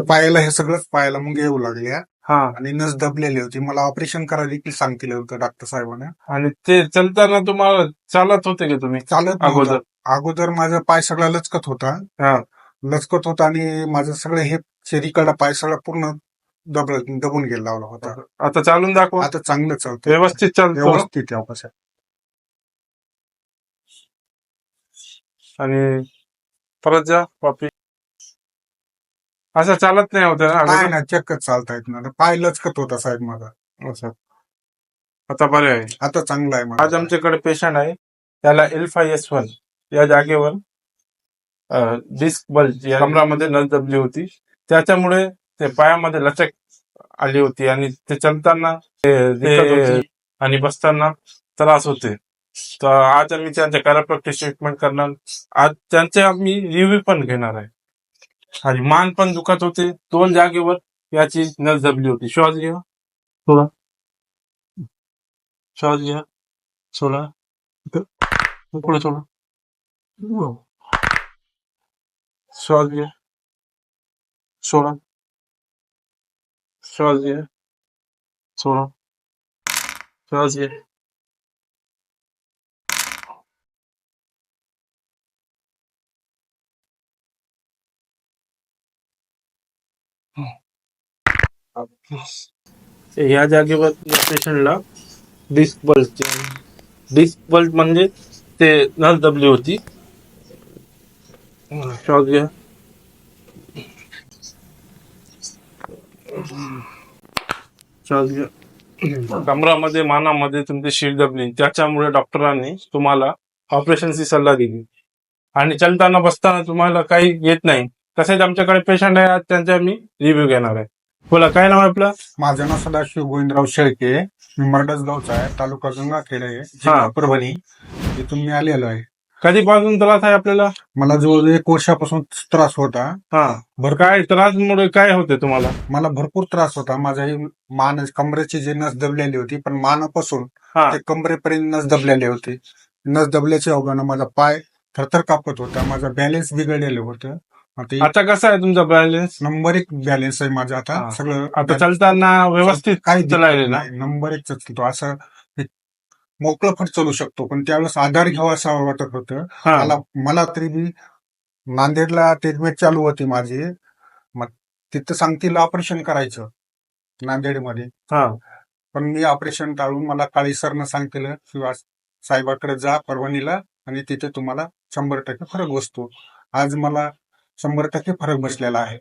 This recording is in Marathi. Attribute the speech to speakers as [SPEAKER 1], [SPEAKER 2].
[SPEAKER 1] पायाला हे सगळंच पायाला मुंगे येऊ लागल्या.
[SPEAKER 2] हा.
[SPEAKER 1] आणि नस दबलेली होती. मला ऑपरेशन करायला देखील सांगितलं होतं डॉक्टर साहेबांना.
[SPEAKER 2] आणि ते चलताना तुम्हाला चालत होते का तुम्ही?
[SPEAKER 1] चालत.
[SPEAKER 2] अगोदर.
[SPEAKER 1] अगोदर माझा पाय सगळा लचकत होता.
[SPEAKER 2] हा.
[SPEAKER 1] लचकत होता आणि माझं सगळं हे शेरीकडा पाय सगळा पूर्ण दब दबून गेला लावला होता.
[SPEAKER 2] आता चालून दाखवा.
[SPEAKER 1] आता चांगलं चालतं
[SPEAKER 2] व्यवस्थित चालतो.
[SPEAKER 1] व्यवस्थित आहे
[SPEAKER 2] आणि परत जा वापी. असं चालत नाही होत.
[SPEAKER 1] ना चक्कच चालता येत ना. पाय लचकत होता साहेब माझा.
[SPEAKER 2] असं. आता बरे आहे.
[SPEAKER 1] आता चांगला आहे
[SPEAKER 2] आज
[SPEAKER 1] माझा
[SPEAKER 2] आमच्याकडे पेशंट आहे. त्याला एल फाय एस वन या जागेवर डिस्क बल्ज या कमरामध्ये नस दबली होती. त्याच्यामुळे ते पायामध्ये लचक आली होती आणि ते चालताना ते दिक्कत होती आणि बसताना त्रास होते. तर आज आम्ही त्यांच्या कॅराप्रॅक्टिस ट्रीटमेंट करणार. आज त्यांचे आम्ही रिव्ह्यू पण घेणार आहे. आणि मान पण दुखत होते दोन जागेवर याची नस दबली होती श्वास घ्या थोडा श्वास घ्या सोडा पुढे सोडा श्वास घ्या सोडा श्वास घ्या सोडा श्वास घ्या या जागेवर पेशंटला डिस्क बल्ब डिस्क बल्ब म्हणजे ते नस दबली होती. शॉक घ्या. घ्या. कमरामध्ये मानामध्ये तुमची शीट दबली त्याच्यामुळे डॉक्टरांनी तुम्हाला ऑपरेशनची सल्ला दिली. आणि चलताना बसताना तुम्हाला काही येत नाही. तसेच आमच्याकडे पेशंट आहे. आज त्यांचा मी रिव्ह्यू घेणार आहे. बोला काय नाव आहे आपलं?
[SPEAKER 1] माझं नाव सदाशिव गोविंदराव शेळके. मी मर्डस गावचा आहे. तालुका गंगाखेड आहे. जिल्हा. परभणी. इथून मी आलेलो आहे.
[SPEAKER 2] कधीपासून त्रास आहे आपल्याला?
[SPEAKER 1] मला जवळ एक वर्षापासून त्रास होता.
[SPEAKER 2] हा.
[SPEAKER 1] भर
[SPEAKER 2] काय त्रासमुळे काय होते तुम्हाला?
[SPEAKER 1] मला भरपूर त्रास होता. माझा ही मान कमरेची जी नस दबलेली होती पण मानापासून
[SPEAKER 2] हा.
[SPEAKER 1] ते कमरेपर्यंत नस दबलेली होती. नस दबल्याच्या अवघानं माझा पाय थरथर कापत होता. माझा बॅलेन्स बिघडलेलं होतं. आता
[SPEAKER 2] आता कसा आहे तुमचा बॅलन्स
[SPEAKER 1] नंबर एक बॅलेन्स आहे माझा आता. सगळं
[SPEAKER 2] आता चालताना व्यवस्थित
[SPEAKER 1] काही
[SPEAKER 2] चालायला ना
[SPEAKER 1] नाही. नंबर एक चालतो असं मोकळं फट चालू शकतो. पण त्यावेळेस आधार घ्यावा असं वाटत होतं.
[SPEAKER 2] हा.
[SPEAKER 1] मला मला तरी बी नांदेडला ट्रीटमेंट चालू होती माझी. मग तिथं सांगतील ऑपरेशन करायचं. नांदेडमध्ये.
[SPEAKER 2] हा.
[SPEAKER 1] पण मी ऑपरेशन टाळून मला काळी सरनं सांगतील किंवा साहेबाकडे जा परभणीला आणि तिथे तुम्हाला शंभर टक्के फरक बसतो. आज मला शंभर टक्के फरक बसलेला आहे.